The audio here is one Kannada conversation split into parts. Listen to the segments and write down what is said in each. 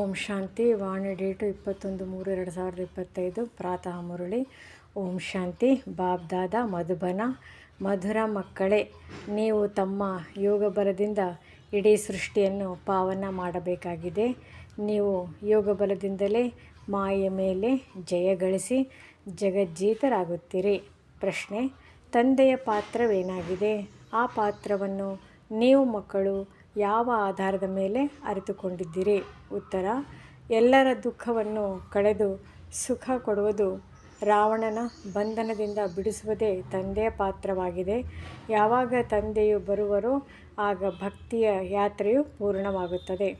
ಓಂ ಶಾಂತಿ, ವಾಣಿ ಡೇಟು ಇಪ್ಪತ್ತೊಂದು ಮೂರು ಎರಡು ಸಾವಿರದ ಇಪ್ಪತ್ತೈದು, ಪ್ರಾತಃ ಮುರಳಿ. ಓಂ ಶಾಂತಿ ಬಾಬ್ದಾದ ಮಧುಬನ. ಮಧುರ ಮಕ್ಕಳೇ, ನೀವು ತಮ್ಮ ಯೋಗ ಬಲದಿಂದ ಇಡೀ ಸೃಷ್ಟಿಯನ್ನು ಪಾವನ ಮಾಡಬೇಕಾಗಿದೆ. ನೀವು ಯೋಗ ಬಲದಿಂದಲೇ ಮಾಯ ಮೇಲೆ ಜಯ ಗಳಿಸಿ ಜಗಜ್ಜೀತರಾಗುತ್ತೀರಿ. ಪ್ರಶ್ನೆ, ತಂದೆಯ ಪಾತ್ರವೇನಾಗಿದೆ? ಆ ಪಾತ್ರವನ್ನು ನೀವು ಮಕ್ಕಳು ಯಾವ ಆಧಾರದ ಮೇಲೆ ಅರಿತುಕೊಂಡಿದ್ದೀರಿ? ಉತ್ತರ, ಎಲ್ಲರ ದುಃಖವನ್ನು ಕಳೆದು ಸುಖ ಕೊಡುವುದು ರಾವಣನ ಬಂಧನದಿಂದ ಬಿಡಿಸುವುದೇ ತಂದೆಯ ಪಾತ್ರವಾಗಿದೆ. ಯಾವಾಗ ತಂದೆಯು ಬರುವರೋ ಆಗ ಭಕ್ತಿಯ ಯಾತ್ರೆಯು ಪೂರ್ಣವಾಗುತ್ತದೆ.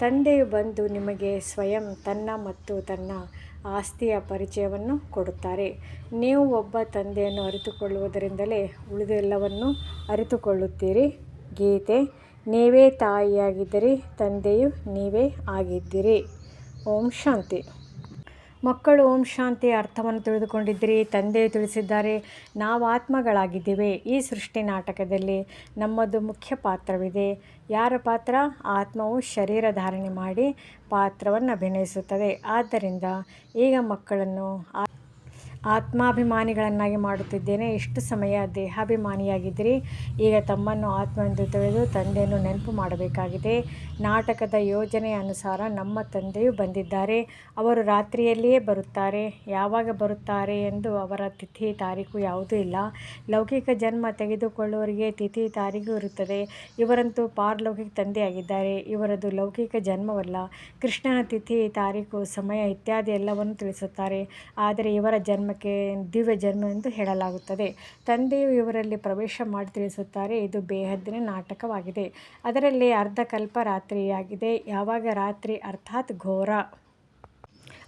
ತಂದೆಯು ಬಂದು ನಿಮಗೆ ಸ್ವಯಂ ತನ್ನ ಮತ್ತು ತನ್ನ ಆಸ್ತಿಯ ಪರಿಚಯವನ್ನು ಕೊಡುತ್ತಾರೆ. ನೀವು ಒಬ್ಬ ತಂದೆಯನ್ನು ಅರಿತುಕೊಳ್ಳುವುದರಿಂದಲೇ ಉಳಿದೆಲ್ಲವನ್ನು ಅರಿತುಕೊಳ್ಳುತ್ತೀರಿ. ಗೀತೆ ನೀವೇ ತಾಯಿಯಾಗಿದ್ದರೆ ತಂದೆಯು ನೀವೇ ಆಗಿದ್ದಿರಿ. ಓಂ ಶಾಂತಿ. ಮಕ್ಕಳು ಓಂ ಶಾಂತಿ ಅರ್ಥವನ್ನು ತಿಳಿದುಕೊಂಡಿದ್ದೀರಿ, ತಂದೆಯು ತಿಳಿಸಿದ್ದಾರೆ, ನಾವು ಆತ್ಮಗಳಾಗಿದ್ದೇವೆ. ಈ ಸೃಷ್ಟಿ ನಾಟಕದಲ್ಲಿ ನಮ್ಮದು ಮುಖ್ಯ ಪಾತ್ರವಿದೆ. ಯಾರ ಪಾತ್ರ? ಆತ್ಮವು ಶರೀರ ಧಾರಣೆ ಮಾಡಿ ಪಾತ್ರವನ್ನು ಅಭಿನಯಿಸುತ್ತದೆ. ಆದ್ದರಿಂದ ಈಗ ಮಕ್ಕಳನ್ನು ಆತ್ಮಾಭಿಮಾನಿಗಳನ್ನಾಗಿ ಮಾಡುತ್ತಿದ್ದೇನೆ. ಎಷ್ಟು ಸಮಯ ದೇಹಾಭಿಮಾನಿಯಾಗಿದ್ದಿರಿ? ಈಗ ತಮ್ಮನ್ನು ಆತ್ಮ ಎಂದು ತಿಳಿದು ತಂದೆಯನ್ನು ನೆನಪು ಮಾಡಬೇಕಾಗಿದೆ. ನಾಟಕದ ಯೋಜನೆ ಅನುಸಾರ ನಮ್ಮ ತಂದೆಯು ಬಂದಿದ್ದಾರೆ. ಅವರು ರಾತ್ರಿಯಲ್ಲಿಯೇ ಬರುತ್ತಾರೆ. ಯಾವಾಗ ಬರುತ್ತಾರೆ ಎಂದು ಅವರ ತಿಥಿ ತಾರೀಕು ಯಾವುದೂ ಇಲ್ಲ. ಲೌಕಿಕ ಜನ್ಮ ತೆಗೆದುಕೊಳ್ಳುವವರಿಗೆ ತಿಥಿ ತಾರೀಕು ಇರುತ್ತದೆ. ಇವರಂತೂ ಪಾರಲೌಕಿಕ ತಂದೆಯಾಗಿದ್ದಾರೆ. ಇವರದು ಲೌಕಿಕ ಜನ್ಮವಲ್ಲ. ಕೃಷ್ಣನ ತಿಥಿ ತಾರೀಕು, ಸಮಯ ಇತ್ಯಾದಿ ಎಲ್ಲವನ್ನು ತಿಳಿಸುತ್ತಾರೆ. ಆದರೆ ಇವರ ಜನ್ಮಕ್ಕೆ ದಿವ್ಯ ಜನ್ಮ ಎಂದು ಹೇಳಲಾಗುತ್ತದೆ. ತಂದೆಯು ಇವರಲ್ಲಿ ಪ್ರವೇಶ ಮಾಡಿ ತಿಳಿಸುತ್ತಾರೆ. ಇದು ಬೇಹದ್ದಿನ ನಾಟಕವಾಗಿದೆ. ಅದರಲ್ಲಿ ಅರ್ಧಕಲ್ಪ ರಾತ್ರಿಯಾಗಿದೆ. ಯಾವಾಗ ರಾತ್ರಿ? ಅರ್ಥಾತ್ ಘೋರ.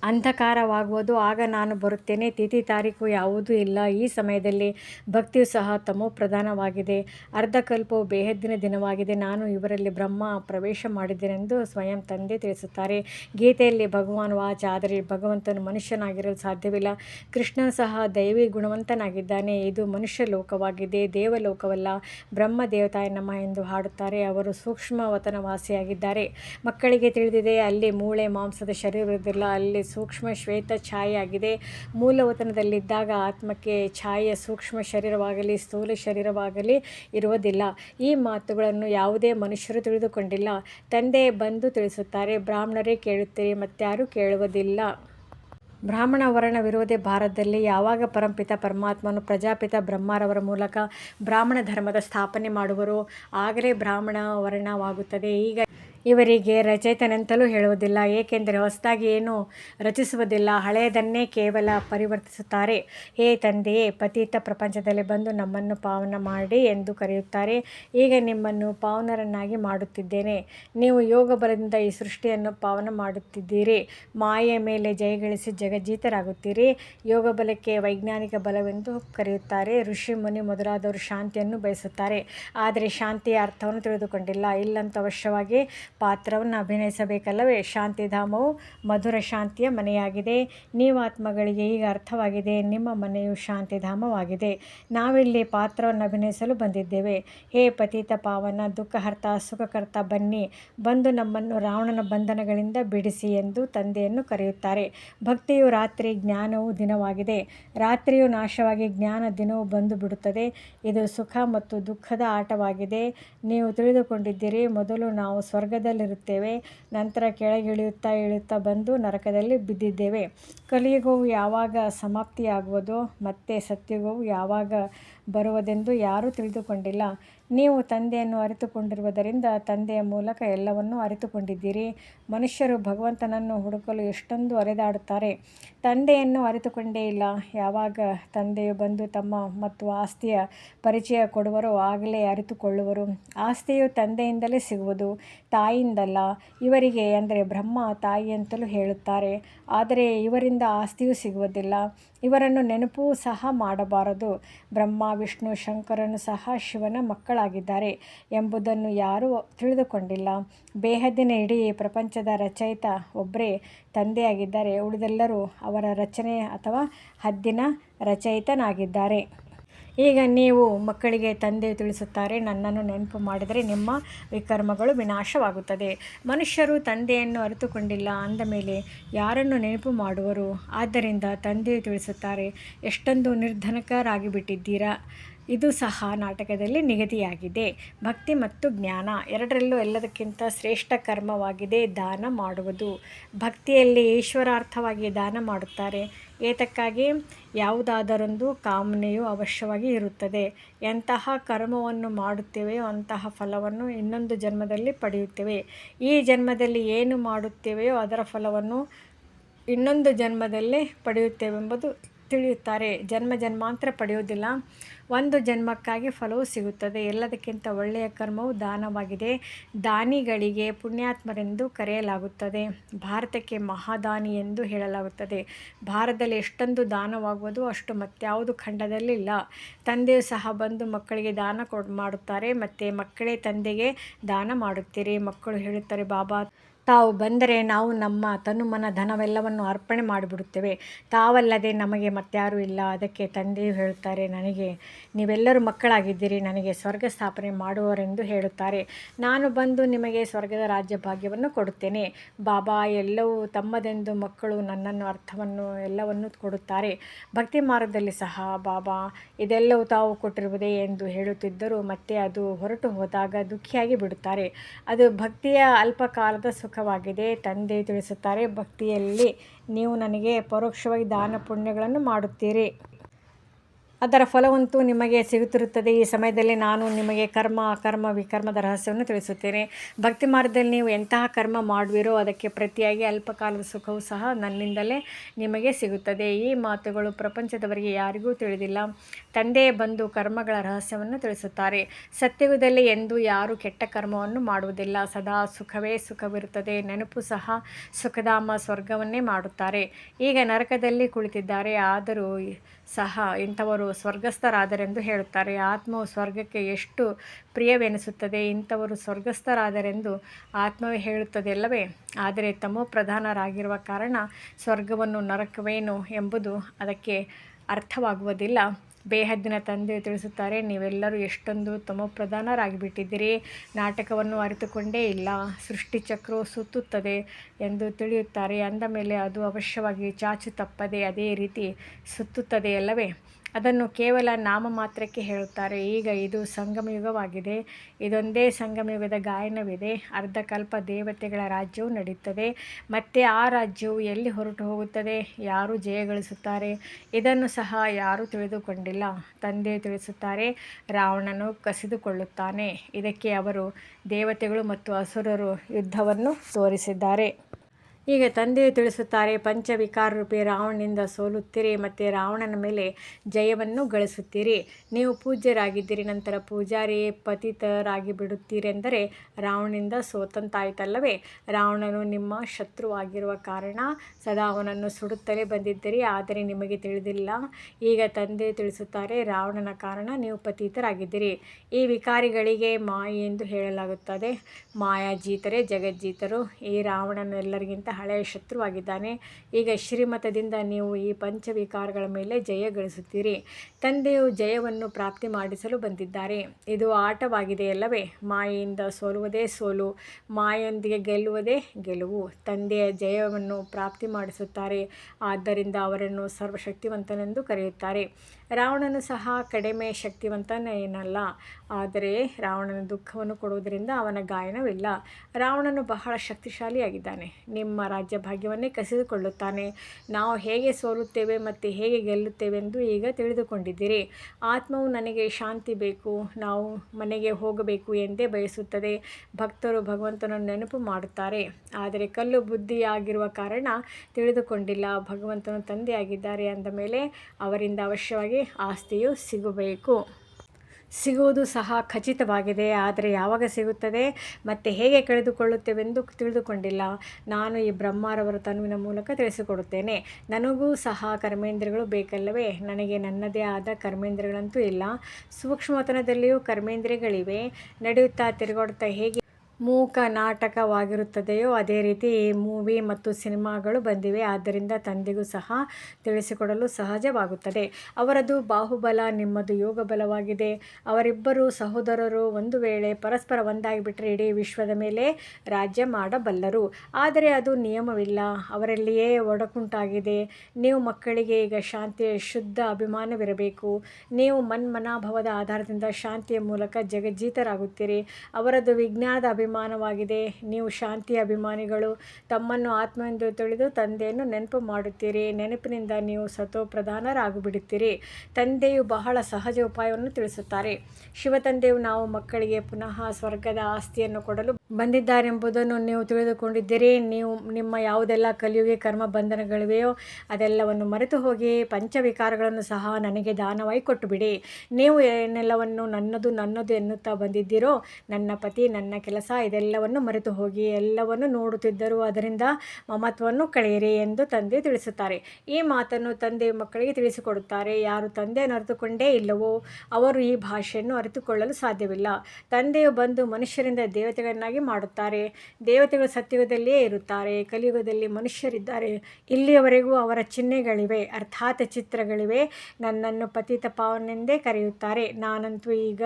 ಅಂಧಕಾರವಾಗುವುದು. ಆಗ ನಾನು ಬರುತ್ತೇನೆ. ತಿಥಿ ತಾರೀಕು ಯಾವುದೂ ಇಲ್ಲ. ಈ ಸಮಯದಲ್ಲಿ ಭಕ್ತಿಯು ಸಹ ತಮೋ ಪ್ರಧಾನವಾಗಿದೆ. ಅರ್ಧಕಲ್ಪವು ಬೇಹದ್ದಿನ ದಿನವಾಗಿದೆ. ನಾನು ಇವರಲ್ಲಿ ಬ್ರಹ್ಮ ಪ್ರವೇಶ ಮಾಡಿದ್ದೇನೆಂದು ಸ್ವಯಂ ತಂದೆ ತಿಳಿಸುತ್ತಾರೆ. ಗೀತೆಯಲ್ಲಿ ಭಗವಾನ್ ವಾಚ. ಆದರೆ ಭಗವಂತನು ಮನುಷ್ಯನಾಗಿರಲು ಸಾಧ್ಯವಿಲ್ಲ. ಕೃಷ್ಣನು ಸಹ ದೈವಿ ಗುಣವಂತನಾಗಿದ್ದಾನೆ. ಇದು ಮನುಷ್ಯ ಲೋಕವಾಗಿದೆ. ದೇವಲೋಕವಲ್ಲ. ಬ್ರಹ್ಮ ದೇವತಾಯ ನಮ್ಮ ಎಂದು ಹಾಡುತ್ತಾರೆ. ಅವರು ಸೂಕ್ಷ್ಮ ವತನವಾಸಿಯಾಗಿದ್ದಾರೆ ಮಕ್ಕಳಿಗೆ ತಿಳಿದಿದೆ, ಅಲ್ಲಿ ಮೂಳೆ ಮಾಂಸದ ಶರೀರವಿರುವುದಿಲ್ಲ ಅಲ್ಲಿ ಸೂಕ್ಷ್ಮ ಶ್ವೇತ ಛಾಯೆಯಾಗಿದೆ. ಮೂಲವತನದಲ್ಲಿದ್ದಾಗ ಆತ್ಮಕ್ಕೆ ಛಾಯೆಯ ಸೂಕ್ಷ್ಮ ಶರೀರವಾಗಲಿ, ಸ್ಥೂಲ ಶರೀರವಾಗಲಿ ಇರುವುದಿಲ್ಲ. ಈ ಮಾತುಗಳನ್ನು ಯಾವುದೇ ಮನುಷ್ಯರು ತಿಳಿದುಕೊಂಡಿಲ್ಲ. ತಂದೆ ಬಂದು ತಿಳಿಸುತ್ತಾರೆ, ಬ್ರಾಹ್ಮಣರೇ ಕೇಳುತ್ತೀರಿ, ಮತ್ತಾರೂ ಕೇಳುವುದಿಲ್ಲ. ಬ್ರಾಹ್ಮಣ ವರ್ಣವಿರುವುದೇ ಭಾರತದಲ್ಲಿ ಯಾವಾಗ ಪರಂಪಿತ ಪರಮಾತ್ಮನು ಪ್ರಜಾಪಿತ ಬ್ರಹ್ಮರವರ ಮೂಲಕ ಬ್ರಾಹ್ಮಣ ಧರ್ಮದ ಸ್ಥಾಪನೆ ಮಾಡುವರೋ? ಆಗಲೇ ಬ್ರಾಹ್ಮಣ ವರ್ಣವಾಗುತ್ತದೆ. ಈಗ ಇವರಿಗೆ ರಚಯಿತನೆಂತಲೂ ಹೇಳುವುದಿಲ್ಲ, ಏಕೆಂದರೆ ಹೊಸದಾಗಿ ಏನು ರಚಿಸುವುದಿಲ್ಲ. ಹಳೆಯದನ್ನೇ ಕೇವಲ ಪರಿವರ್ತಿಸುತ್ತಾರೆ. ಹೇ ತಂದೆಯೇ, ಪತೀತ ಪ್ರಪಂಚದಲ್ಲಿ ಬಂದು ನಮ್ಮನ್ನು ಪಾವನ ಮಾಡಿ ಎಂದು ಕರೆಯುತ್ತಾರೆ. ಈಗ ನಿಮ್ಮನ್ನು ಪಾವನರನ್ನಾಗಿ ಮಾಡುತ್ತಿದ್ದೇನೆ. ನೀವು ಯೋಗ ಬಲದಿಂದ ಈ ಸೃಷ್ಟಿಯನ್ನು ಪಾವನ ಮಾಡುತ್ತಿದ್ದೀರಿ. ಮಾಯೆಯ ಮೇಲೆ ಜಯಗಳಿಸಿ ಜಗಜ್ಜೀತರಾಗುತ್ತೀರಿ. ಯೋಗ ಬಲಕ್ಕೆ ವೈಜ್ಞಾನಿಕ ಬಲವೆಂದು ಕರೆಯುತ್ತಾರೆ. ಋಷಿ, ಮುನಿ ಮೊದಲಾದವರು ಶಾಂತಿಯನ್ನು ಬಯಸುತ್ತಾರೆ. ಆದರೆ ಶಾಂತಿಯ ಅರ್ಥವನ್ನು ತಿಳಿದುಕೊಂಡಿಲ್ಲ. ಇಲ್ಲಂತ ಅವಶ್ಯವಾಗಿ ಪಾತ್ರವನ್ನು ಅಭಿನಯಿಸಬೇಕಲ್ಲವೇ? ಶಾಂತಿಧಾಮವು ಮಧುರ ಶಾಂತಿಯ ಮನೆಯಾಗಿದೆ. ನೀವು ಆತ್ಮಗಳಿಗೆ ಈಗ ಅರ್ಥವಾಗಿದೆ, ನಿಮ್ಮ ಮನೆಯು ಶಾಂತಿಧಾಮವಾಗಿದೆ ನಾವಿಲ್ಲಿ ಪಾತ್ರವನ್ನು ಅಭಿನಯಿಸಲು ಬಂದಿದ್ದೇವೆ. ಹೇ ಪತೀತ ಪಾವನ, ದುಃಖಹರ್ತ, ಸುಖಕರ್ತ ಬನ್ನಿ, ಬಂದು ನಮ್ಮನ್ನು ರಾವಣನ ಬಂಧನಗಳಿಂದ ಬಿಡಿಸಿ ಎಂದು ತಂದೆಯನ್ನು ಕರೆಯುತ್ತಾರೆ. ಭಕ್ತಿಯು ರಾತ್ರಿ ಜ್ಞಾನವು ದಿನವಾಗಿದೆ. ರಾತ್ರಿಯು ನಾಶವಾಗಿ ಜ್ಞಾನ ದಿನವು ಬಂದು ಬಿಡುತ್ತದೆ ಇದು ಸುಖ ಮತ್ತು ದುಃಖದ ಆಟವಾಗಿದೆ. ನೀವು ತಿಳಿದುಕೊಂಡಿದ್ದೀರಿ, ಮೊದಲು ನಾವು ಸ್ವರ್ಗದಲ್ಲಿರುತ್ತೇವೆ ನಂತರ ಕೆಳಗಿಳಿಯುತ್ತಾ ಇಳಿಯುತ್ತಾ ಬಂದು ನರಕದಲ್ಲಿ ಬಿದ್ದಿದ್ದೇವೆ. ಕಲಿಯುಗವು ಯಾವಾಗ ಸಮಾಪ್ತಿಯಾಗುವುದೋ ಮತ್ತೆ ಸತ್ಯುಗವು ಯಾವಾಗ ಬರುವುದೆಂದು ಯಾರೂ ತಿಳಿದುಕೊಂಡಿಲ್ಲ. ನೀವು ತಂದೆಯನ್ನು ಅರಿತುಕೊಂಡಿರುವುದರಿಂದ ತಂದೆಯ ಮೂಲಕ ಎಲ್ಲವನ್ನೂ ಅರಿತುಕೊಂಡಿದ್ದೀರಿ. ಮನುಷ್ಯರು ಭಗವಂತನನ್ನು ಹುಡುಕಲು ಎಷ್ಟೊಂದು ಅರೆದಾಡುತ್ತಾರೆ. ತಂದೆಯನ್ನು ಅರಿತುಕೊಂಡೇ ಇಲ್ಲ. ಯಾವಾಗ ತಂದೆಯು ಬಂದು ತಮ್ಮ ಮತ್ತು ಆಸ್ತಿಯ ಪರಿಚಯ ಕೊಡುವರೋ ಆಗಲೇ ಅರಿತುಕೊಳ್ಳುವರು. ಆಸ್ತಿಯು ತಂದೆಯಿಂದಲೇ ಸಿಗುವುದು, ತಾಯಿಯಿಂದಲ್ಲ. ಇವರಿಗೆ ಅಂದರೆ ಬ್ರಹ್ಮ ತಾಯಿ ಅಂತಲೂ ಹೇಳುತ್ತಾರೆ. ಆದರೆ ಇವರಿಂದ ಆಸ್ತಿಯೂ ಸಿಗುವುದಿಲ್ಲ. ಇವರನ್ನು ನೆನಪು ಸಹ ಮಾಡಬಾರದು. ಬ್ರಹ್ಮ, ವಿಷ್ಣು, ಶಂಕರನು ಸಹ ಶಿವನ ಮಕ್ಕಳಾಗಿದ್ದಾರೆ ಎಂಬುದನ್ನು ಯಾರೂ ತಿಳಿದುಕೊಂಡಿಲ್ಲ. ಬೇಹದ್ದಿನ ಇಡೀ ಪ್ರಪಂಚದ ರಚಯಿತ ಒಬ್ಬರೇ ತಂದೆಯಾಗಿದ್ದಾರೆ. ಉಳಿದೆಲ್ಲರೂ ಅವರ ರಚನೆ ಅಥವಾ ಹದ್ದಿನ ರಚಯಿತನಾಗಿದ್ದಾರೆ. ಈಗ ನೀವು ಮಕ್ಕಳಿಗೆ ತಂದೆ ತಿಳಿಸುತ್ತಾರೆ. ನನ್ನನ್ನು ನೆನಪು ಮಾಡಿದರೆ ನಿಮ್ಮ ವಿಕರ್ಮಗಳು ವಿನಾಶವಾಗುತ್ತದೆ. ಮನುಷ್ಯರು ತಂದೆಯನ್ನು ಅರಿತುಕೊಂಡಿಲ್ಲ. ಅಂದ ಮೇಲೆ ಯಾರನ್ನು ನೆನಪು ಮಾಡುವರು? ಆದ್ದರಿಂದ ತಂದೆಯು ತಿಳಿಸುತ್ತಾರೆ. ಎಷ್ಟೊಂದು ನಿರ್ಧನಕರಾಗಿ ಬಿಟ್ಟಿದ್ದೀರಾ ಇದು ಸಹ ನಾಟಕದಲ್ಲಿ ನಿಗದಿಯಾಗಿದೆ. ಭಕ್ತಿ ಮತ್ತು ಜ್ಞಾನ ಎರಡರಲ್ಲೂ ಎಲ್ಲದಕ್ಕಿಂತ ಶ್ರೇಷ್ಠ ಕರ್ಮವಾಗಿದೆ ದಾನ ಮಾಡುವುದು. ಭಕ್ತಿಯಲ್ಲಿ ಈಶ್ವರಾರ್ಥವಾಗಿ ದಾನ ಮಾಡುತ್ತಾರೆ. ಏತಕ್ಕಾಗಿ ಯಾವುದಾದರೊಂದು ಕಾಮನೆಯು ಅವಶ್ಯವಾಗಿ ಇರುತ್ತದೆ. ಎಂತಹ ಕರ್ಮವನ್ನು ಮಾಡುತ್ತೇವೆಯೋ ಅಂತಹ ಫಲವನ್ನು ಇನ್ನೊಂದು ಜನ್ಮದಲ್ಲಿ ಪಡೆಯುತ್ತೇವೆ. ಈ ಜನ್ಮದಲ್ಲಿ ಏನು ಮಾಡುತ್ತೇವೆಯೋ ಅದರ ಫಲವನ್ನು ಇನ್ನೊಂದು ಜನ್ಮದಲ್ಲೇ ಪಡೆಯುತ್ತೇವೆಂಬುದು ತಿಳಿಯುತ್ತಾರೆ. ಜನ್ಮ ಜನ್ಮಾಂತರ ಪಡೆಯುವುದಿಲ್ಲ. ಒಂದು ಜನ್ಮಕ್ಕಾಗಿ ಫಲವು ಸಿಗುತ್ತದೆ. ಎಲ್ಲದಕ್ಕಿಂತ ಒಳ್ಳೆಯ ಕರ್ಮವು ದಾನವಾಗಿದೆ. ದಾನಿಗಳಿಗೆ ಪುಣ್ಯಾತ್ಮರೆಂದು ಕರೆಯಲಾಗುತ್ತದೆ. ಭಾರತಕ್ಕೆ ಮಹಾದಾನಿ ಎಂದು ಹೇಳಲಾಗುತ್ತದೆ. ಭಾರತದಲ್ಲಿ ಎಷ್ಟೊಂದು ದಾನವಾಗುವುದು ಅಷ್ಟು ಮತ್ಯಾವುದು ಖಂಡದಲ್ಲಿ ಇಲ್ಲ. ತಂದೆಯು ಸಹ ಬಂದು ಮಕ್ಕಳಿಗೆ ದಾನ ಕೊಡ್, ಮಾಡುತ್ತಾರೆ. ಮತ್ತು ಮಕ್ಕಳೇ ತಂದೆಗೆ ದಾನ ಮಾಡುತ್ತೀರಿ. ಮಕ್ಕಳು ಹೇಳುತ್ತಾರೆ, ಬಾಬಾ ತಾವು ಬಂದರೆ ನಾವು ನಮ್ಮ ತನುಮನ ಧನವೆಲ್ಲವನ್ನು ಅರ್ಪಣೆ ಮಾಡಿಬಿಡುತ್ತೇವೆ. ತಾವಲ್ಲದೆ ನಮಗೆ ಮತ್ತಾರೂ ಇಲ್ಲ. ಅದಕ್ಕೆ ತಂದೆಯು ಹೇಳುತ್ತಾರೆ, ನನಗೆ ನೀವೆಲ್ಲರೂ ಮಕ್ಕಳಾಗಿದ್ದೀರಿ, ನನಗೆ ಸ್ವರ್ಗ ಸ್ಥಾಪನೆ ಮಾಡುವರೆಂದು ಹೇಳುತ್ತಾರೆ. ನಾನು ಬಂದು ನಿಮಗೆ ಸ್ವರ್ಗದ ರಾಜ್ಯ ಭಾಗ್ಯವನ್ನು ಕೊಡುತ್ತೇನೆ. ಬಾಬಾ, ಎಲ್ಲವೂ ತಮ್ಮದೆಂದು ಮಕ್ಕಳು ನನ್ನನ್ನು ಅರ್ಥವನ್ನು ಎಲ್ಲವನ್ನು ಕೊಡುತ್ತಾರೆ. ಭಕ್ತಿ ಮಾರ್ಗದಲ್ಲಿ ಸಹ ಬಾಬಾ, ಇದೆಲ್ಲವೂ ತಾವು ಕೊಟ್ಟಿರುವುದೇ ಎಂದು ಹೇಳುತ್ತಿದ್ದರು ಮತ್ತೆ ಅದು ಹೊರಟು ಹೋದಾಗ ದುಃಖಿಯಾಗಿ ಬಿಡುತ್ತಾರೆ. ಅದು ಭಕ್ತಿಯ ಅಲ್ಪಕಾಲದ ಸುಖವಾಗಿದೆ ತಂದೆ ತಿಳಿಸುತ್ತಾರೆ ಭಕ್ತಿಯಲ್ಲಿ ನೀವು ನನಗೆ ಪರೋಕ್ಷವಾಗಿ ದಾನ ಪುಣ್ಯಗಳನ್ನು ಮಾಡುತ್ತೀರಿ. ಅದರ ಫಲವಂತೂ ನಿಮಗೆ ಸಿಗುತ್ತಿರುತ್ತದೆ. ಈ ಸಮಯದಲ್ಲಿ ನಾನು ನಿಮಗೆ ಕರ್ಮ, ಅಕರ್ಮ, ವಿಕರ್ಮದ ರಹಸ್ಯವನ್ನು ತಿಳಿಸುತ್ತೇನೆ. ಭಕ್ತಿ ಮಾರ್ಗದಲ್ಲಿ ನೀವು ಎಂತಹ ಕರ್ಮ ಮಾಡುವಿರೋ ಅದಕ್ಕೆ ಪ್ರತಿಯಾಗಿ ಅಲ್ಪಕಾಲದ ಸುಖವು ಸಹ ನನ್ನಿಂದಲೇ ನಿಮಗೆ ಸಿಗುತ್ತದೆ. ಈ ಮಾತುಗಳು ಪ್ರಪಂಚದವರಿಗೆ ಯಾರಿಗೂ ತಿಳಿದಿಲ್ಲ. ತಂದೆ ಬಂದು ಕರ್ಮಗಳ ರಹಸ್ಯವನ್ನು ತಿಳಿಸುತ್ತಾರೆ. ಸತ್ಯಯುಗದಲ್ಲಿ ಎಂದು ಯಾರು ಕೆಟ್ಟ ಕರ್ಮವನ್ನು ಮಾಡುವುದಿಲ್ಲ. ಸದಾ ಸುಖವೇ ಸುಖವಿರುತ್ತದೆ. ನೆನಪು ಸಹ ಸುಖಧಾಮ ಸ್ವರ್ಗವನ್ನೇ ಮಾಡುತ್ತಾರೆ. ಈಗ ನರಕದಲ್ಲಿ ಕುಳಿತಿದ್ದಾರೆ. ಆದರೂ ಸಹ ಇಂಥವರು ಸ್ವರ್ಗಸ್ಥರಾದರೆಂದು ಹೇಳುತ್ತಾರೆ. ಆತ್ಮವು ಸ್ವರ್ಗಕ್ಕೆ ಎಷ್ಟು ಪ್ರಿಯವೆನಿಸುತ್ತದೆ, ಇಂಥವರು ಸ್ವರ್ಗಸ್ಥರಾದರೆಂದು ಆತ್ಮವೇ ಹೇಳುತ್ತದೆಲ್ಲವೇ ಆದರೆ ತಮೋ ಪ್ರಧಾನರಾಗಿರುವ ಕಾರಣ ಸ್ವರ್ಗವನ್ನು ನರಕವೇನು ಎಂಬುದು ಅದಕ್ಕೆ ಅರ್ಥವಾಗುವುದಿಲ್ಲ. ಬೇಹದ್ದಿನ ತಂದೆ ತಿಳಿಸುತ್ತಾರೆ, ನೀವೆಲ್ಲರೂ ಎಷ್ಟೊಂದು ತಮೋಪ್ರಧಾನರಾಗಿಬಿಟ್ಟಿದ್ದೀರಿ ನಾಟಕವನ್ನು ಅರಿತುಕೊಂಡೇ ಇಲ್ಲ ಸೃಷ್ಟಿ ಚಕ್ರವು ಸುತ್ತುತ್ತದೆ ಎಂದು ತಿಳಿಯುತ್ತಾರೆ. ಅಂದ ಮೇಲೆ ಅದು ಅವಶ್ಯವಾಗಿ ಚಾಚು ತಪ್ಪದೆ ಅದೇ ರೀತಿ ಸುತ್ತುತ್ತದೆ ಅಲ್ಲವೇ? ಅದನ್ನು ಕೇವಲ ನಾಮ ಮಾತ್ರಕ್ಕೆ ಹೇಳುತ್ತಾರೆ. ಈಗ ಇದು ಸಂಗಮಯುಗವಾಗಿದೆ. ಇದೊಂದೇ ಸಂಗಮಯುಗದ ಗಾಯನವಿದೆ. ಅರ್ಧಕಲ್ಪ ದೇವತೆಗಳ ರಾಜ್ಯವು ನಡೆಯುತ್ತದೆ ಮತ್ತೆ ಆ ರಾಜ್ಯವು ಎಲ್ಲಿ ಹೊರಟು ಹೋಗುತ್ತದೆ? ಯಾರು ಜಯಗಳಿಸುತ್ತಾರೆ ಇದನ್ನು ಸಹ ಯಾರೂ ತಿಳಿದುಕೊಂಡಿಲ್ಲ. ತಂದೆ ತಿಳಿಸುತ್ತಾರೆ, ರಾವಣನು ಕಸಿದುಕೊಳ್ಳುತ್ತಾನೆ. ಇದಕ್ಕೆ ಅವರು ದೇವತೆಗಳು ಮತ್ತು ಅಸುರರು ಯುದ್ಧವನ್ನು ತೋರಿಸಿದ್ದಾರೆ. ಈಗ ತಂದೆಯು ತಿಳಿಸುತ್ತಾರೆ ಪಂಚವಿಕಾರ ರೂಪಿ ರಾವಣನಿಂದ ಸೋಲುತ್ತೀರಿ ಮತ್ತು ರಾವಣನ ಮೇಲೆ ಜಯವನ್ನು ಗಳಿಸುತ್ತೀರಿ. ನೀವು ಪೂಜ್ಯರಾಗಿದ್ದೀರಿ, ನಂತರ ಪೂಜಾರಿ ಪತಿತರಾಗಿ ಬಿಡುತ್ತೀರೆಂದರೆ ರಾವಣನಿಂದ ಸೋತಂತಾಯ್ತಲ್ಲವೇ? ರಾವಣನು ನಿಮ್ಮ ಶತ್ರುವಾಗಿರುವ ಕಾರಣ ಸದಾ ಅವನನ್ನು ಸುಡುತ್ತಲೇ ಬಂದಿದ್ದೀರಿ, ಆದರೆ ನಿಮಗೆ ತಿಳಿದಿಲ್ಲ. ಈಗ ತಂದೆ ತಿಳಿಸುತ್ತಾರೆ, ರಾವಣನ ಕಾರಣ ನೀವು ಪತಿತರಾಗಿದ್ದೀರಿ. ಈ ವಿಕಾರಿಗಳಿಗೆ ಮಾಯೆ ಎಂದು ಹೇಳಲಾಗುತ್ತದೆ. ಮಾಯಾಜೀತರೇ, ಜಗಜ್ಜೀತರು, ಈ ರಾವಣನೆಲ್ಲರಿಗಿಂತ ಹಳೆಯ ಶತ್ರುವಾಗಿದ್ದಾನೆ. ಈಗ ಶ್ರೀಮತದಿಂದ ನೀವು ಈ ಪಂಚವಿಕಾರಗಳ ಮೇಲೆ ಜಯ ಗಳಿಸುತ್ತೀರಿ. ತಂದೆಯು ಜಯವನ್ನು ಪ್ರಾಪ್ತಿ ಮಾಡಿಸಲು ಬಂದಿದ್ದಾರೆ. ಇದು ಆಟವಾಗಿದೆಯಲ್ಲವೇ? ಮಾಯೆಯಿಂದ ಸೋಲುವುದೇ ಸೋಲು, ಮಾಯೊಂದಿಗೆ ಗೆಲ್ಲುವುದೇ ಗೆಲುವು. ತಂದೆಯ ಜಯವನ್ನು ಪ್ರಾಪ್ತಿ ಮಾಡಿಸುತ್ತಾರೆ. ಆದ್ದರಿಂದ ಅವರನ್ನು ಸರ್ವಶಕ್ತಿವಂತನೆಂದು ಕರೆಯುತ್ತಾರೆ. ರಾವಣನು ಸಹ ಕಡಿಮೆ ಶಕ್ತಿವಂತನೇನಲ್ಲ ಆದರೆ ರಾವಣನ ದುಃಖವನ್ನು ಕೊಡುವುದರಿಂದ ಅವನ ಗಾಯನವಿಲ್ಲ. ರಾವಣನು ಬಹಳ ಶಕ್ತಿಶಾಲಿಯಾಗಿದ್ದಾನೆ. ನಿಮ್ಮ ರಾಜ್ಯ ಭಾಗ್ಯವನ್ನೇ ಕಸಿದುಕೊಳ್ಳುತ್ತಾನೆ. ನಾವು ಹೇಗೆ ಸೋಲುತ್ತೇವೆ ಮತ್ತು ಹೇಗೆ ಗೆಲ್ಲುತ್ತೇವೆಂದು ಈಗ ತಿಳಿದುಕೊಂಡಿದ್ದೀರಿ. ಆತ್ಮವು ನನಗೆ ಶಾಂತಿ ಬೇಕು, ನಾವು ಮನೆಗೆ ಹೋಗಬೇಕು ಎಂದೇ ಬಯಸುತ್ತದೆ. ಭಕ್ತರು ಭಗವಂತನನ್ನು ನೆನಪು ಮಾಡುತ್ತಾರೆ. ಆದರೆ ಕಲ್ಲು ಬುದ್ಧಿಯಾಗಿರುವ ಕಾರಣ ತಿಳಿದುಕೊಂಡಿಲ್ಲ. ಭಗವಂತನು ತಂದೆಯಾಗಿದ್ದಾರೆ ಅಂದ ಮೇಲೆ ಅವರಿಂದ ಅವಶ್ಯವಾಗಿ ಆಸ್ತಿಯು ಸಿಗಬೇಕು. ಸಿಗುವುದು ಸಹ ಖಚಿತವಾಗಿದೆ, ಆದರೆ ಯಾವಾಗ ಸಿಗುತ್ತದೆ, ಮತ್ತು ಹೇಗೆ ಕಳೆದುಕೊಳ್ಳುತ್ತೇವೆಂದು ತಿಳಿದುಕೊಂಡಿಲ್ಲ. ನಾನು ಈ ಬ್ರಹ್ಮಾರವರ ತನುವಿನ ಮೂಲಕ ತಿಳಿಸಿಕೊಡುತ್ತೇನೆ. ನನಗೂ ಸಹ ಕರ್ಮೇಂದ್ರಗಳು ಬೇಕಲ್ಲವೇ? ನನಗೆ ನನ್ನದೇ ಆದ ಕರ್ಮೇಂದ್ರಗಳಂತೂ ಇಲ್ಲ. ಸೂಕ್ಷ್ಮತನದಲ್ಲಿಯೂ ಕರ್ಮೇಂದ್ರಿಯಗಳಿವೆ ನಡೆಯುತ್ತಾ ತಿರುಗಾಡುತ್ತಾ ಹೇಗೆ ಮೂಕ ನಾಟಕವಾಗಿರುತ್ತದೆಯೋ ಅದೇ ರೀತಿ ಮೂವಿ ಮತ್ತು ಸಿನಿಮಾಗಳು ಬಂದಿವೆ. ಆದ್ದರಿಂದ ತಂದೆಗೂ ಸಹ ತಿಳಿಸಿಕೊಡಲು ಸಹಜವಾಗುತ್ತದೆ. ಅವರದು ಬಾಹುಬಲ ನಿಮ್ಮದು ಯೋಗ ಬಲವಾಗಿದೆ ಅವರಿಬ್ಬರು ಸಹೋದರರು ಒಂದು ವೇಳೆ ಪರಸ್ಪರ ಒಂದಾಗಿಬಿಟ್ಟರೆ ಇಡೀ ವಿಶ್ವದ ಮೇಲೆ ರಾಜ್ಯ ಮಾಡಬಲ್ಲರು. ಆದರೆ ಅದು ನಿಯಮವಿಲ್ಲ. ಅವರಲ್ಲಿಯೇ ಒಡಕುಂಟಾಗಿದೆ. ನೀವು ಮಕ್ಕಳಿಗೆ ಈಗ ಶಾಂತಿಯ ಶುದ್ಧ ಅಭಿಮಾನವಿರಬೇಕು. ನೀವು ಮನ್ಮನಾಭವದ ಆಧಾರದಿಂದ ಶಾಂತಿಯ ಮೂಲಕ ಜಗಜ್ಜೀತರಾಗುತ್ತೀರಿ. ಅವರದು ವಿಜ್ಞಾನದ ಅಭಿಮಾನವಾಗಿದೆ. ನೀವು ಶಾಂತಿ ಅಭಿಮಾನಿಗಳು, ತಮ್ಮನ್ನು ಆತ್ಮ ಎಂದು ತಿಳಿದು ತಂದೆಯನ್ನು ನೆನಪು ಮಾಡುತ್ತೀರಿ. ನೆನಪಿನಿಂದ ನೀವು ಸತೋ ಪ್ರಧಾನರಾಗಿಬಿಡುತ್ತೀರಿ ತಂದೆಯು ಬಹಳ ಸಹಜ ಉಪಾಯವನ್ನು ತಿಳಿಸುತ್ತಾರೆ. ಶಿವತಂದೆಯು ನಾವು ಮಕ್ಕಳಿಗೆ ಪುನಃ ಸ್ವರ್ಗದ ಆಸ್ತಿಯನ್ನು ಕೊಡಲು ಬಂದಿದ್ದಾರೆಂಬುದನ್ನು ನೀವು ತಿಳಿದುಕೊಂಡಿದ್ದೀರಿ. ನೀವು ನಿಮ್ಮ ಯಾವುದೆಲ್ಲ ಕಲಿಯುಗೆ ಕರ್ಮ ಬಂಧನಗಳಿವೆಯೋ, ಅದೆಲ್ಲವನ್ನು ಮರೆತು ಹೋಗಿ ಪಂಚವಿಕಾರಗಳನ್ನು ಸಹ ನನಗೆ ದಾನವಾಗಿ ಕೊಟ್ಟುಬಿಡಿ. ನೀವು ಏನೆಲ್ಲವನ್ನು ನನ್ನದು ನನ್ನದು ಎನ್ನುತ್ತಾ ಬಂದಿದ್ದೀರೋ, ನನ್ನ ಪತಿ ನನ್ನ ಕೆಲಸ ಇದೆಲ್ಲವನ್ನು ಮರೆತು ಹೋಗಿ ಎಲ್ಲವನ್ನು ನೋಡುತ್ತಿದ್ದರೂ. ಅದರಿಂದ ಮಮತ್ವವನ್ನು ಕಳೆಯಿರಿ ಎಂದು ತಂದೆ ತಿಳಿಸುತ್ತಾರೆ. ಈ ಮಾತನ್ನು ತಂದೆ ಮಕ್ಕಳಿಗೆ ತಿಳಿಸಿಕೊಡುತ್ತಾರೆ. ಯಾರು ತಂದೆಯನ್ನು ಅರಿತುಕೊಂಡೇ ಇಲ್ಲವೋ ಅವರು ಈ ಭಾಷೆಯನ್ನು ಅರಿತುಕೊಳ್ಳಲು ಸಾಧ್ಯವಿಲ್ಲ. ತಂದೆಯು ಬಂದು ಮನುಷ್ಯರಿಂದ ದೇವತೆಗಳನ್ನಾಗಿ ಮಾಡುತ್ತಾರೆ. ದೇವತೆಗಳು ಸತ್ಯುಗದಲ್ಲಿಯೇ ಇರುತ್ತಾರೆ. ಕಲಿಯುಗದಲ್ಲಿ ಮನುಷ್ಯರಿದ್ದಾರೆ. ಇಲ್ಲಿಯವರೆಗೂ ಅವರ ಚಿಹ್ನೆಗಳಿವೆ. ಅರ್ಥಾತ್ ಚಿತ್ರಗಳಿವೆ. ನನ್ನನ್ನು ಪತಿತ ಪಾವನೆಂದೇ ಕರೆಯುತ್ತಾರೆ. ನಾನಂತೂ ಈಗ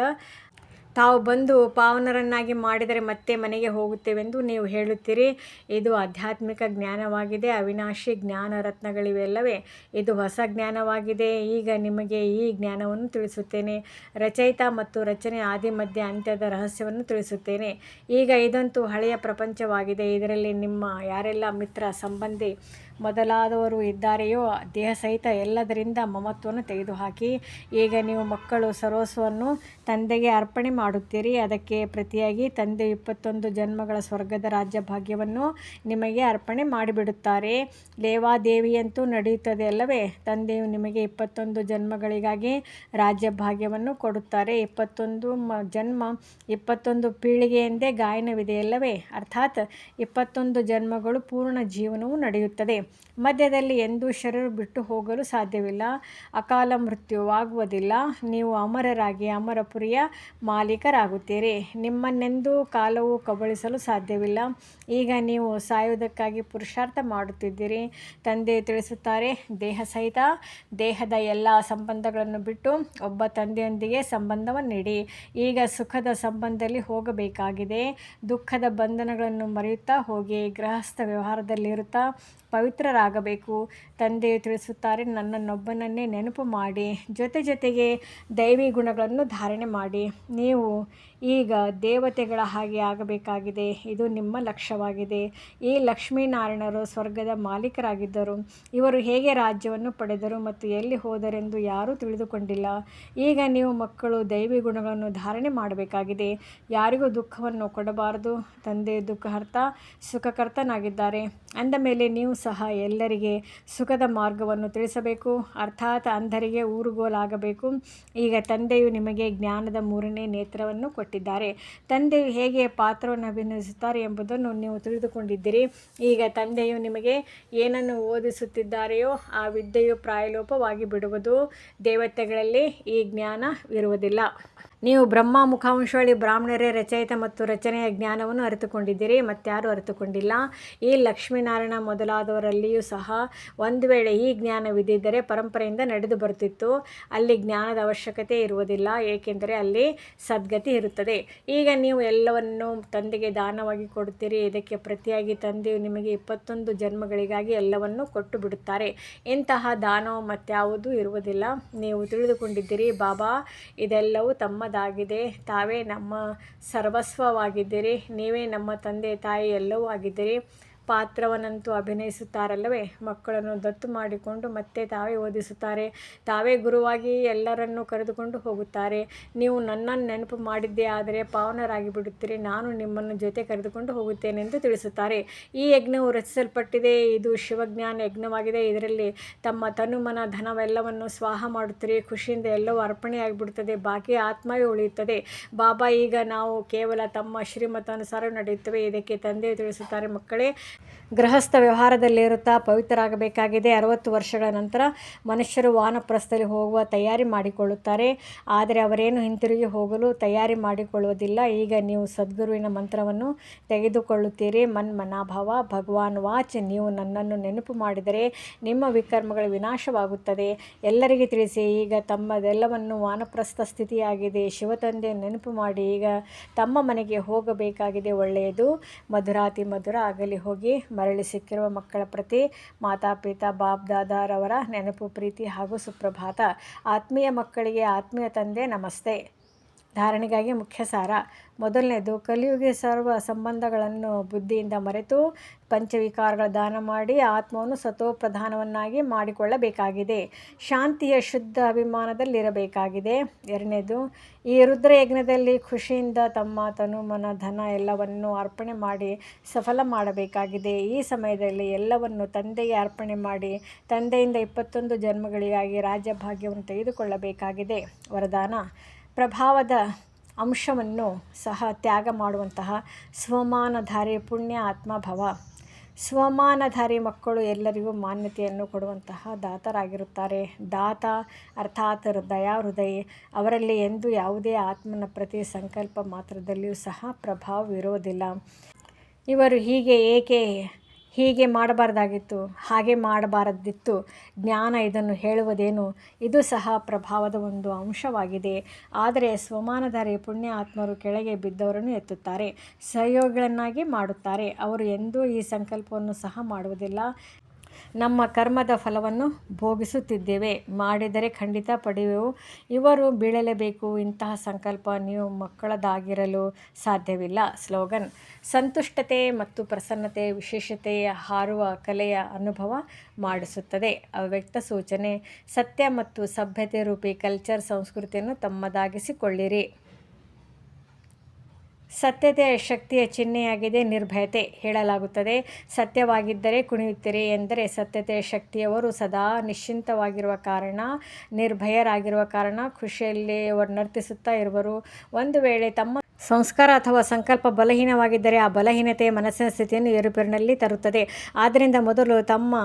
ತಾವು ಬಂದು ಪಾವನರನ್ನಾಗಿ ಮಾಡಿದರೆ ಮತ್ತೆ ಮನೆಗೆ ಹೋಗುತ್ತೇವೆಂದು ನೀವು ಹೇಳುತ್ತೀರಿ. ಇದು ಆಧ್ಯಾತ್ಮಿಕ ಜ್ಞಾನವಾಗಿದೆ, ಅವಿನಾಶಿ ಜ್ಞಾನ ರತ್ನಗಳಿವೆಲ್ಲವೇ. ಇದು ಹೊಸ ಜ್ಞಾನವಾಗಿದೆ. ಈಗ ನಿಮಗೆ ಈ ಜ್ಞಾನವನ್ನು ತಿಳಿಸುತ್ತೇನೆ. ರಚಯಿತ ಮತ್ತು ರಚನೆ ಆದಿ ಮಧ್ಯ ಅಂತ್ಯದ ರಹಸ್ಯವನ್ನು ತಿಳಿಸುತ್ತೇನೆ. ಈಗ ಇದಂತೂ ಹಳೆಯ ಪ್ರಪಂಚವಾಗಿದೆ. ಇದರಲ್ಲಿ ನಿಮ್ಮ ಯಾರೆಲ್ಲ ಮಿತ್ರ, ಸಂಬಂಧಿ ಮೊದಲಾದವರು ಇದ್ದಾರೆಯೋ, ದೇಹ ಸಹಿತ ಎಲ್ಲದರಿಂದ ಮಮತ್ವವನ್ನು ತೆಗೆದುಹಾಕಿ, ಈಗ ನೀವು ಮಕ್ಕಳು ಸರ್ವಸ್ವವನ್ನು ತಂದೆಗೆ ಅರ್ಪಣೆ ಮಾಡುತ್ತೀರಿ. ಅದಕ್ಕೆ ಪ್ರತಿಯಾಗಿ ತಂದೆ ಇಪ್ಪತ್ತೊಂದು ಜನ್ಮಗಳ ಸ್ವರ್ಗದ ರಾಜ್ಯ ಭಾಗ್ಯವನ್ನು ನಿಮಗೆ ಅರ್ಪಣೆ ಮಾಡಿಬಿಡುತ್ತಾರೆ. ಲೇವಾದೇವಿಯಂತೂ ನಡೆಯುತ್ತದೆ ಅಲ್ಲವೇ? ತಂದೆಯು ನಿಮಗೆ ಇಪ್ಪತ್ತೊಂದು ಜನ್ಮಗಳಿಗಾಗಿ ರಾಜ್ಯ ಭಾಗ್ಯವನ್ನು ಕೊಡುತ್ತಾರೆ. ಇಪ್ಪತ್ತೊಂದು ಮ, ಜನ್ಮ ಇಪ್ಪತ್ತೊಂದು ಪೀಳಿಗೆಯೆಂದೇ ಗಾಯನವಿದೆಯಲ್ಲವೇ ಅರ್ಥಾತ್ ಇಪ್ಪತ್ತೊಂದು ಜನ್ಮಗಳು ಪೂರ್ಣ ಜೀವನವು ನಡೆಯುತ್ತದೆ. ಮಧ್ಯದಲ್ಲಿ ಎಂದೂ ಶರೀರ ಬಿಟ್ಟು ಹೋಗಲು ಸಾಧ್ಯವಿಲ್ಲ. ಅಕಾಲ ಮೃತ್ಯುವಾಗುವುದಿಲ್ಲ. ನೀವು ಅಮರರಾಗಿ ಅಮರಪುರಿಯ ಮಾಲೀಕರಾಗುತ್ತೀರಿ. ನಿಮ್ಮನ್ನೆಂದೂ ಕಾಲವು ಕಬಳಿಸಲು ಸಾಧ್ಯವಿಲ್ಲ. ಈಗ ನೀವು ಸಾಯುವುದಕ್ಕಾಗಿ ಪುರುಷಾರ್ಥ ಮಾಡುತ್ತಿದ್ದೀರಿ. ತಂದೆ ತಿಳಿಸುತ್ತಾರೆ, ದೇಹ ಸಹಿತ ದೇಹದ ಎಲ್ಲ ಸಂಬಂಧಗಳನ್ನು ಬಿಟ್ಟು ಒಬ್ಬ ತಂದೆಯೊಂದಿಗೆ ಸಂಬಂಧವನ್ನು ನೀಡಿ. ಈಗ ಸುಖದ ಸಂಬಂಧದಲ್ಲಿ ಹೋಗಬೇಕಾಗಿದೆ. ದುಃಖದ ಬಂಧನಗಳನ್ನು ಮರೆಯುತ್ತಾ ಹೋಗಿ ಗೃಹಸ್ಥ ವ್ಯವಹಾರದಲ್ಲಿರುತ್ತಾ ಪವಿತ್ರರಾಗಬೇಕು. ತಂದೆ ತಿಳಿಸುತ್ತಾರೆ ನನ್ನನ್ನೊಬ್ಬನನ್ನೇ ನೆನಪು ಮಾಡಿ ಜೊತೆ ಜೊತೆಗೆ ದೈವಿ ಗುಣಗಳನ್ನು ಧಾರಣೆ ಮಾಡಿ. ನೀವು ಈಗ ದೇವತೆಗಳ ಹಾಗೆ ಆಗಬೇಕಾಗಿದೆ. ಇದು ನಿಮ್ಮ ಲಕ್ಷ್ಯವಾಗಿದೆ. ಈ ಲಕ್ಷ್ಮೀನಾರಾಯಣರು ಸ್ವರ್ಗದ ಮಾಲೀಕರಾಗಿದ್ದರು. ಇವರು ಹೇಗೆ ರಾಜ್ಯವನ್ನು ಪಡೆದರು ಮತ್ತು ಎಲ್ಲಿ ಹೋದರೆಂದು ಯಾರೂ ತಿಳಿದುಕೊಂಡಿಲ್ಲ. ಈಗ ನೀವು ಮಕ್ಕಳು, ದೈವಿ ಗುಣಗಳನ್ನು ಧಾರಣೆ ಮಾಡಬೇಕಾಗಿದೆ. ಯಾರಿಗೂ ದುಃಖವನ್ನು ಕೊಡಬಾರದು. ತಂದೆ ದುಃಖಹರ್ತ, ಸುಖಕರ್ತನಾಗಿದ್ದಾರೆ. ಅಂದ ಮೇಲೆ ನೀವು ಸಹ ಎಲ್ಲರಿಗೆ ಸುಖದ ಮಾರ್ಗವನ್ನು ತಿಳಿಸಬೇಕು. ಅರ್ಥಾತ್ ಅಂಧರಿಗೆ ಊರುಗೋಲಾಗಬೇಕು. ಈಗ ತಂದೆಯು ನಿಮಗೆ ಜ್ಞಾನದ ಮೂರನೇ ನೇತ್ರವನ್ನು ಕೊಟ್ಟಿದ್ದಾರೆ. ತಂದೆಯು ಹೇಗೆ ಪಾತ್ರವನ್ನು ಅಭಿನಯಿಸುತ್ತಾರೆ ಎಂಬುದನ್ನು ನೀವು ತಿಳಿದುಕೊಂಡಿದ್ದೀರಿ. ಈಗ ತಂದೆಯು ನಿಮಗೆ ಏನನ್ನು ಓದಿಸುತ್ತಿದ್ದಾರೆಯೋ ಆ ವಿದ್ಯೆಯು ಪ್ರಾಯಲೋಪವಾಗಿ ಬಿಡುವುದು ದೇವತೆಗಳಲ್ಲಿ ಈ ಜ್ಞಾನ ಇರುವುದಿಲ್ಲ ನೀವು ಬ್ರಹ್ಮ ಮುಖಾಂಶಳಿ ಬ್ರಾಹ್ಮಣರೇ ರಚಯಿತ ಮತ್ತು ರಚನೆಯ ಜ್ಞಾನವನ್ನು ಅರಿತುಕೊಂಡಿದ್ದೀರಿ, ಮತ್ತಾರು ಅರಿತುಕೊಂಡಿಲ್ಲ. ಈ ಲಕ್ಷ್ಮೀನಾರಾಯಣ ಮೊದಲಾದವರಲ್ಲಿಯೂ ಸಹ ಒಂದು ವೇಳೆ ಈ ಜ್ಞಾನವಿದ್ದಿದ್ದರೆ ಪರಂಪರೆಯಿಂದ ನಡೆದು ಬರುತ್ತಿತ್ತು ಅಲ್ಲಿ ಜ್ಞಾನದ ಅವಶ್ಯಕತೆ ಇರುವುದಿಲ್ಲ, ಏಕೆಂದರೆ ಅಲ್ಲಿ ಸದ್ಗತಿ ಇರುತ್ತದೆ. ಈಗ ನೀವು ಎಲ್ಲವನ್ನು ತಂದೆಗೆ ದಾನವಾಗಿ ಕೊಡುತ್ತೀರಿ, ಇದಕ್ಕೆ ಪ್ರತಿಯಾಗಿ ತಂದೆಯು ನಿಮಗೆ ಇಪ್ಪತ್ತೊಂದು ಜನ್ಮಗಳಿಗಾಗಿ ಎಲ್ಲವನ್ನು ಕೊಟ್ಟು ಬಿಡುತ್ತಾರೆ. ಇಂತಹ ದಾನವು ಮತ್ಯಾವುದೂ ಇರುವುದಿಲ್ಲ. ನೀವು ತಿಳಿದುಕೊಂಡಿದ್ದೀರಿ, ಬಾಬಾ, ಇದೆಲ್ಲವೂ ತಮ್ಮದಾಗಿದೆ ತಾವೇ ನಮ್ಮ ಸರ್ವಸ್ವವಾಗಿದ್ದೀರಿ. ನೀವೇ ನಮ್ಮ ತಂದೆ ತಾಯಿ ಎಲ್ಲವೂ ಆಗಿದ್ದೀರಿ. ಪಾತ್ರವನ್ನಂತೂ ಅಭಿನಯಿಸುತ್ತಾರಲ್ಲವೇ? ಮಕ್ಕಳನ್ನು ದತ್ತು ಮಾಡಿಕೊಂಡು ಮತ್ತೆ ತಾವೇ ಓದಿಸುತ್ತಾರೆ. ತಾವೇ ಗುರುವಾಗಿ ಎಲ್ಲರನ್ನೂ ಕರೆದುಕೊಂಡು ಹೋಗುತ್ತಾರೆ. ನೀವು ನನ್ನನ್ನು ನೆನಪು ಮಾಡಿದ್ದೇ ಆದರೆ ಪಾವನರಾಗಿ ಬಿಡುತ್ತೀರಿ ನಾನು ನಿಮ್ಮನ್ನು ಜೊತೆ ಕರೆದುಕೊಂಡು ಹೋಗುತ್ತೇನೆಂದು ತಿಳಿಸುತ್ತಾರೆ. ಈ ಯಜ್ಞವು ರಚಿಸಲ್ಪಟ್ಟಿದೆ. ಇದು ಶಿವಜ್ಞಾನ ಯಜ್ಞವಾಗಿದೆ. ಇದರಲ್ಲಿ ತಮ್ಮ ತನುಮನ ಧನವೆಲ್ಲವನ್ನು ಸ್ವಾಹ ಮಾಡುತ್ತೀರಿ. ಖುಷಿಯಿಂದ ಎಲ್ಲವೂ ಅರ್ಪಣೆಯಾಗಿಬಿಡುತ್ತದೆ. ಬಾಕಿ ಆತ್ಮವೇ ಉಳಿಯುತ್ತದೆ. ಬಾಬಾ, ಈಗ ನಾವು ಕೇವಲ ತಮ್ಮ ಶ್ರೀಮತ ಅನುಸಾರ ನಡೆಯುತ್ತವೆ. ಇದಕ್ಕೆ ತಂದೆ ತಿಳಿಸುತ್ತಾರೆ. ಮಕ್ಕಳೇ ಗೃಹಸ್ಥ ವ್ಯವಹಾರದಲ್ಲಿರುತ್ತಾ ಪವಿತ್ರರಾಗಬೇಕಾಗಿದೆ. ಅರವತ್ತು ವರ್ಷಗಳ ನಂತರ ಮನುಷ್ಯರು ವಾನಪ್ರಸ್ಥದಲ್ಲಿ ಹೋಗುವ ತಯಾರಿ ಮಾಡಿಕೊಳ್ಳುತ್ತಾರೆ. ಆದರೆ ಅವರೇನು ಹಿಂತಿರುಗಿ ಹೋಗಲು ತಯಾರಿ ಮಾಡಿಕೊಳ್ಳುವುದಿಲ್ಲ. ಈಗ ನೀವು ಸದ್ಗುರುವಿನ ಮಂತ್ರವನ್ನು ತೆಗೆದುಕೊಳ್ಳುತ್ತೀರಿ. ಮನ್ಮನಾಭವ, ಭಗವಾನ್ ವಾಚ್, ನೀವು ನನ್ನನ್ನು ನೆನಪು ಮಾಡಿದರೆ ನಿಮ್ಮ ವಿಕರ್ಮಗಳು ವಿನಾಶವಾಗುತ್ತದೆ. ಎಲ್ಲರಿಗೆ ತಿಳಿಸಿ, ಈಗ ತಮ್ಮದೆಲ್ಲವನ್ನು ವಾನಪ್ರಸ್ಥ ಸ್ಥಿತಿಯಾಗಿದೆ. ಶಿವತಂದೆ ನೆನಪು ಮಾಡಿ, ಈಗ ತಮ್ಮ ಮನೆಗೆ ಹೋಗಬೇಕಾಗಿದೆ. ಒಳ್ಳೆಯದು. ಮಧುರಾತಿ ಮಧುರ ಆಗಲಿ ಹೋಗಿ. ಮರಳಿ ಸಿಕ್ಕಿರುವ ಮಕ್ಕಳ ಪ್ರತಿ ಮಾತಾಪಿತಾ ಬಾಬ್ ದಾದಾರವರ ನೆನಪು, ಪ್ರೀತಿ ಹಾಗೂ ಸುಪ್ರಭಾತ. ಆತ್ಮೀಯ ಮಕ್ಕಳಿಗೆ ಆತ್ಮೀಯ ತಂದೆ, ನಮಸ್ತೆ. ಧಾರಣೆಗಾಗಿ ಮುಖ್ಯ ಸಾರ. ಮೊದಲನೇದು, ಕಲಿಯುಗೆ ಸರ್ವ ಸಂಬಂಧಗಳನ್ನು ಬುದ್ಧಿಯಿಂದ ಮರೆತು ಪಂಚವಿಕಾರಗಳ ದಾನ ಮಾಡಿ ಆತ್ಮವನ್ನು ಸತೋಪ್ರಧಾನವನ್ನಾಗಿ ಮಾಡಿಕೊಳ್ಳಬೇಕಾಗಿದೆ. ಶಾಂತಿಯ ಶುದ್ಧ ಅಭಿಮಾನದಲ್ಲಿರಬೇಕಾಗಿದೆ. ಎರಡನೇದು, ಈ ರುದ್ರಯಜ್ಞದಲ್ಲಿ ಖುಷಿಯಿಂದ ತಮ್ಮ ತನು ಮನ ಧನ ಎಲ್ಲವನ್ನು ಅರ್ಪಣೆ ಮಾಡಿ ಸಫಲ ಮಾಡಬೇಕಾಗಿದೆ. ಈ ಸಮಯದಲ್ಲಿ ಎಲ್ಲವನ್ನು ತಂದೆಗೆ ಅರ್ಪಣೆ ಮಾಡಿ ತಂದೆಯಿಂದ ಇಪ್ಪತ್ತೊಂದು ಜನ್ಮಗಳಿಗಾಗಿ ರಾಜ್ಯಭಾಗ್ಯವನ್ನು ತೆಗೆದುಕೊಳ್ಳಬೇಕಾಗಿದೆ. ವರದಾನ ಪ್ರಭಾವದ ಅಂಶವನ್ನು ಸಹ ತ್ಯಾಗ ಮಾಡುವಂತಹ ಸ್ವಮಾನಧಾರಿ ಪುಣ್ಯ ಆತ್ಮಭವ ಸ್ವಮಾನಧಾರಿ ಮಕ್ಕಳು ಎಲ್ಲರಿಗೂ ಮಾನ್ಯತೆಯನ್ನು ಕೊಡುವಂತಹ ದಾತರಾಗಿರುತ್ತಾರೆ. ದಾತ ಅರ್ಥಾತ್ ಹೃದಯ ಹೃದಯ ಅವರಲ್ಲಿ ಎಂದು ಯಾವುದೇ ಆತ್ಮನ ಪ್ರತಿ ಸಂಕಲ್ಪ ಮಾತ್ರದಲ್ಲಿಯೂ ಸಹ ಪ್ರಭಾವವಿರೋದಿಲ್ಲ ಇವರು ಹೀಗೆ ಏಕೆ ಹೀಗೆ ಮಾಡಬಾರ್ದಾಗಿತ್ತು, ಹಾಗೆ ಮಾಡಬಾರದಿತ್ತು ಜ್ಞಾನ ಇದನ್ನು ಹೇಳುವುದೇನು? ಇದು ಸಹ ಪ್ರಭಾವದ ಒಂದು ಅಂಶವಾಗಿದೆ. ಆದರೆ ಸ್ವಮಾನಧಾರಿ ಪುಣ್ಯ ಆತ್ಮರು ಕೆಳಗೆ ಬಿದ್ದವರನ್ನು ಎತ್ತುತ್ತಾರೆ, ಸಹಯೋಗಿಗಳನ್ನಾಗಿ ಮಾಡುತ್ತಾರೆ. ಅವರು ಎಂದೂ ಈ ಸಂಕಲ್ಪವನ್ನು ಸಹ ಮಾಡುವುದಿಲ್ಲ. ನಮ್ಮ ಕರ್ಮದ ಫಲವನ್ನು ಭೋಗಿಸುತ್ತಿದ್ದೇವೆ. ಮಾಡಿದರೆ ಖಂಡಿತ ಪಡೆಯುವೆವು. ಇವರು ಬೀಳಲೇಬೇಕು. ಇಂತಹ ಸಂಕಲ್ಪ ನೀವು ಮಕ್ಕಳದಾಗಿರಲು ಸಾಧ್ಯವಿಲ್ಲ. ಸ್ಲೋಗನ್. ಸಂತುಷ್ಟತೆ ಮತ್ತು ಪ್ರಸನ್ನತೆ ವಿಶೇಷತೆಯ ಹಾರುವ ಕಲೆಯ ಅನುಭವ ಮಾಡಿಸುತ್ತದೆ. ಅವ್ಯಕ್ತ ಸೂಚನೆ. ಸತ್ಯ ಮತ್ತು ಸಭ್ಯತೆ ರೂಪಿ ಕಲ್ಚರ್ ಸಂಸ್ಕೃತಿಯನ್ನು ತಮ್ಮದಾಗಿಸಿಕೊಳ್ಳಿರಿ. ಸತ್ಯತೆಯ ಶಕ್ತಿಯ ಚಿಹ್ನೆಯಾಗಿದೆ, ನಿರ್ಭಯತೆ ಹೇಳಲಾಗುತ್ತದೆ. ಸತ್ಯವಾಗಿದ್ದರೆ ಕುಣಿಯುತ್ತೀರಿ ಎಂದರೆ ಸತ್ಯತೆ ಶಕ್ತಿಯವರು ಸದಾ ನಿಶ್ಚಿಂತವಾಗಿರುವ ಕಾರಣ, ನಿರ್ಭಯರಾಗಿರುವ ಕಾರಣ, ಖುಷಿಯಲ್ಲಿ ನರ್ತಿಸುತ್ತಾ ಇರುವರು. ಒಂದು ವೇಳೆ ತಮ್ಮ ಸಂಸ್ಕಾರ ಅಥವಾ ಸಂಕಲ್ಪ ಬಲಹೀನವಾಗಿದ್ದರೆ ಆ ಬಲಹೀನತೆ ಮನಸ್ಸಿನ ಸ್ಥಿತಿಯನ್ನು ಏರುಪೇರಿನಲ್ಲಿ ತರುತ್ತದೆ. ಆದ್ದರಿಂದ ಮೊದಲು ತಮ್ಮ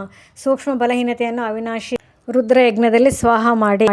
ಸೂಕ್ಷ್ಮ ಬಲಹೀನತೆಯನ್ನು ಅವಿನಾಶಿ ರುದ್ರಯಜ್ಞದಲ್ಲಿ ಸ್ವಾಹ ಮಾಡಿ